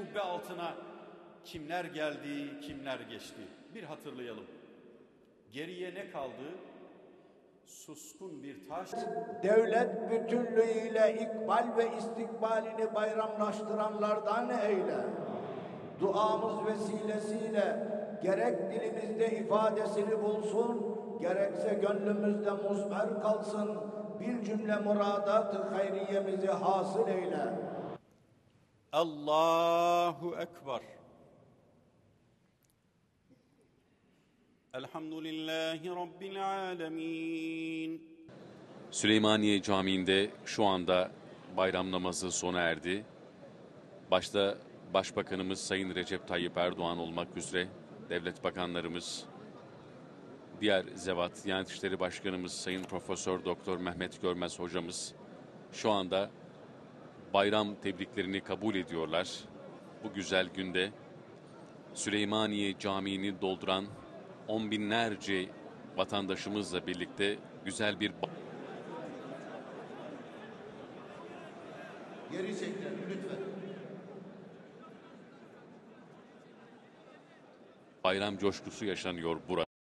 kubbe altına kimler geldi, kimler geçti? Bir hatırlayalım. Geriye ne kaldı? Suskun bir taş. Devlet bütünlüğüyle ikbal ve istikbalini bayramlaştıranlardan eyle. Duamız vesilesiyle gerek dilimizde ifadesini bulsun, gerekse gönlümüzde musber kalsın, bir cümle muradat-ı hayriyemizi hasıl eyle. Allahu Ekber. Elhamdülillahi Rabbil alemin. Süleymaniye Camii'nde şu anda bayram namazı sona erdi. Başta Başbakanımız Sayın Recep Tayyip Erdoğan olmak üzere devlet bakanlarımız, diğer zevat, Diyanet İşleri Başkanımız Sayın Profesör Doktor Mehmet Görmez hocamız şu anda bayram tebriklerini kabul ediyorlar. Bu güzel günde Süleymaniye Camii'ni dolduran on binlerce vatandaşımızla birlikte güzel bir Geri çekilelim lütfen. bayram coşkusu yaşanıyor burada.